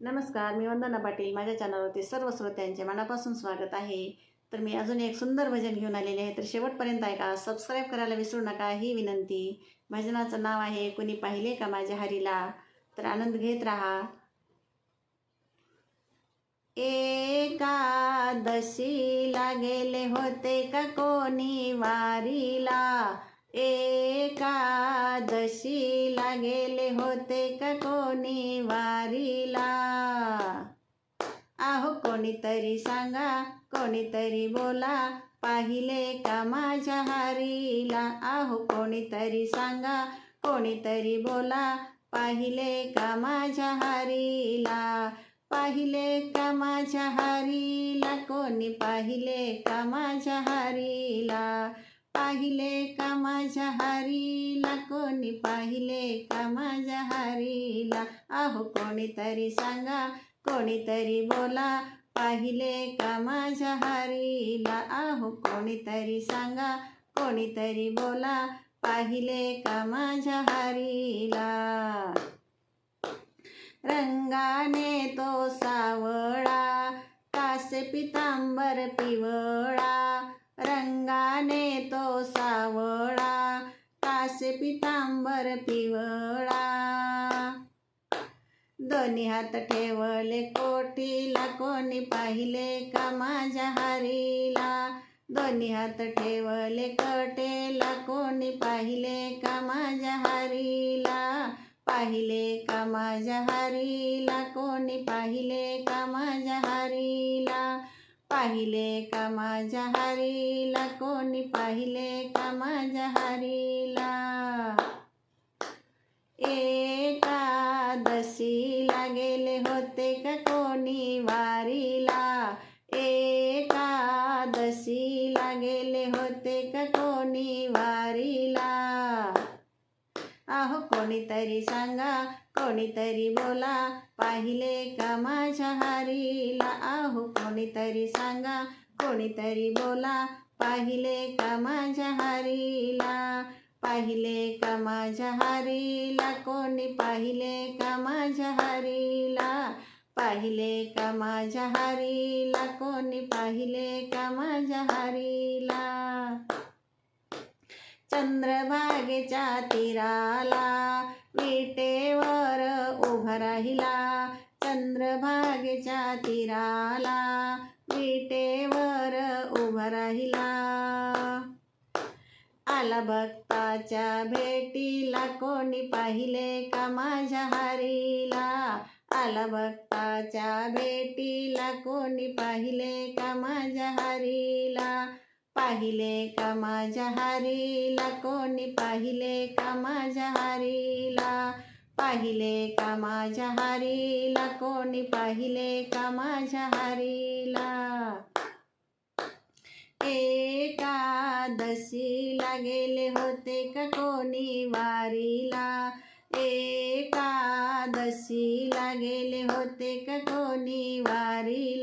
नमस्कार मी वंदना पाटील. माझ्या चॅनलवरती सर्व श्रोत्यांचे मनापासून स्वागत आहे. तर मी अजून एक सुंदर भजन घेऊन आलेले आहे. तर शेवटपर्यंत ऐका सबस्क्राईब करायला विसरू नका ही विनंती. भजनाचं नाव आहे कुणी पाहिले का माझ्या हरीला? तर आनंद घेत राहा. एकादशीला गेले होते का कोणी वारीला? एकादशीला गेले होते का कोणी वारीला? आहो कोणीतरी सांगा कोणीतरी बोला पाहिले का माझ्या हारीला? आहो कोणीतरी सांगा कोणीतरी बोला पाहिले का माझ्या हारीला? पाहिले का माझ्या हारीला? कोणी पाहिले का माझ्या हारीला? पाहिले का माझ्या हरीला? कोणी पाहिले का माझ्या हरीला? आहो कोणीतरी सांगा कोणीतरी बोला. पाहिले का माझ्या हरीला? आहो कोणीतरी सांगा कोणीतरी बोला. पाहिले का माझ्या हरीला? रंगाने तो सावळा कासे पितांबर पिवळा. रंगाने तो सावळा कासे पितांबर पिवळा. दोन्ही हात ठेवले कोटीला कोणी पाहिले का माझ्या हरीला? दोन्ही हात ठेवले कटेला कोणी पाहिले का माझ्या हरीला? पाहिले का माझ्या हरीला? कोणी पाहिले का माझ्या हरीला? पाहिले का माझ्या हरीला? कोणी पाहिले का माझ्या हरीला? एकादशीला गेले होते का कोणी वारीला? एकादशीला गेले होते का कोणी वारीला? आहो कोणीतरी सांगा कोणीतरी बोला पाहिले का माझ्या हारीला? आहो कोणीतरी सांगा कोणीतरी बोला पाहिले का माझ्या हारीला? पाहिले का माझ्या हारीला? कोणी पाहिले का माझ्या हारीला? पाहिले का माझ्या हारीला? कोणी पाहिले का माझ्या हारीला? चंद्रभागेच्या तीराला विटेवर उभा राहिला. चंद्रभागेच्या तीराला विटेवर उभा राहिला. आला भक्ताच्या भेटीला कोणी पाहिले का माझ्या हरीला? आला भक्ताच्या भेटीला कोणी पाहिले का माझ्या हरीला? पाहिले का माझ्या हारीला? कोणी पाहिले का माझ्या हारीला? पाहिले का माझ्या हारीला? कोणी पाहिले का माझ्या हारीला? एकादशीला गेले होते का कोणी वारीला? एकादशीला गेले होते का कोणी वारीला?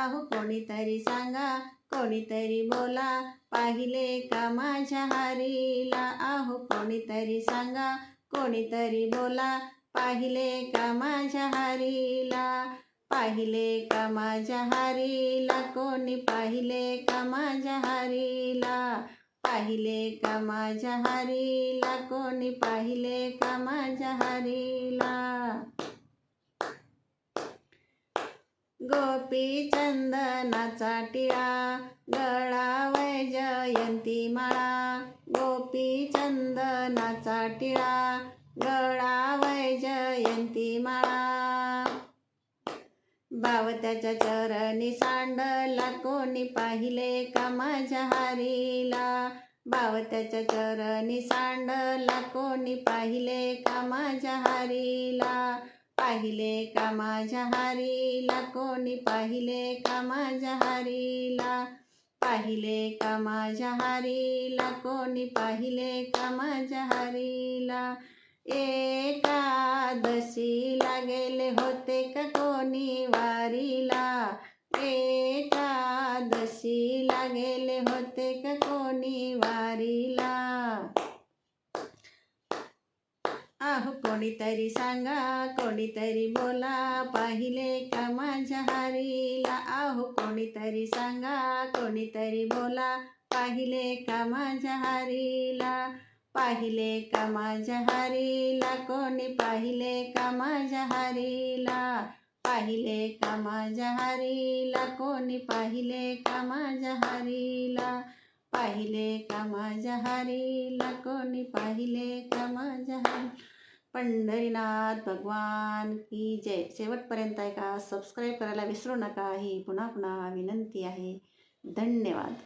अहो कोणीतरी सांगा कोणीतरी बोला. पाहिले का माझ्या हरीला? आहो कोणीतरी सांगा कोणीतरी बोला. पाहिले का माझ्या हरीला? पाहिले का माझ्या हरीला? कोणी पाहिले का माझ्या हरीला? पाहिले का माझ्या हरीला? कोणी पाहिले का माझ्या हरीला? गोपी चंदनाचा टिळा गळावय जयंती माळा. गोपी चंदनाचा टिळा गळावय जयंती माळा. बावत्याच्या चरणी सांडला कोणी पाहिले का माझ्या हरीला बावत्याच्या चरणी सांडला कोणी पाहिले का माझ्या हारीला पाहिले का माझ्या हारीला? कोणी पाहिले का माझ्या हारीला? पाहिले का माझ्या हारीला? कोणी पाहिले का माझ्या हारीला? एकादशीला गेले होते का कोणी वारीला? एकादशीला गेले होते का कोणी वारीला? कोणीतरी सांगा कोणीतरी बोला. पाहिले का माझ्या हरीला? आहो कोणीतरी सांगा कोणीतरी बोला. पाहिले का माझ्या हरीला? पाहिले का माझ्या हरीला? कोणी पाहिले का माझ्या हरीला? पाहिले का माझ्या हरीला? कोणी पाहिले का माझ्या हरीला? पाहिले का माझ्या हरीला? कोणी पाहिले का माझ्या हरी पंढरीनाथ भगवान की जय. शेवटपर्यंत आहे का? सबस्क्राईब करायला विसरू नका. ही पुन्हा पुन्हा विनंती आहे. धन्यवाद.